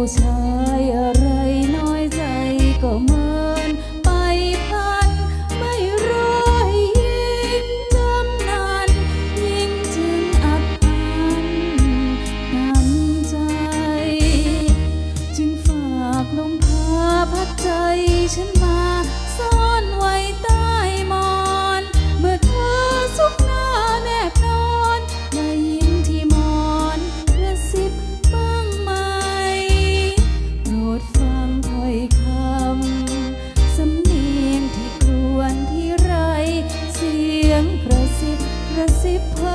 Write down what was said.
ผู้ชายอะไรน้อยใจก็เมินไปพัน ไม่รอให้ยิ่งจำนานยิ่งจึงอับอันตามใจ จึงฝากลมพาพัดใจฉัน see.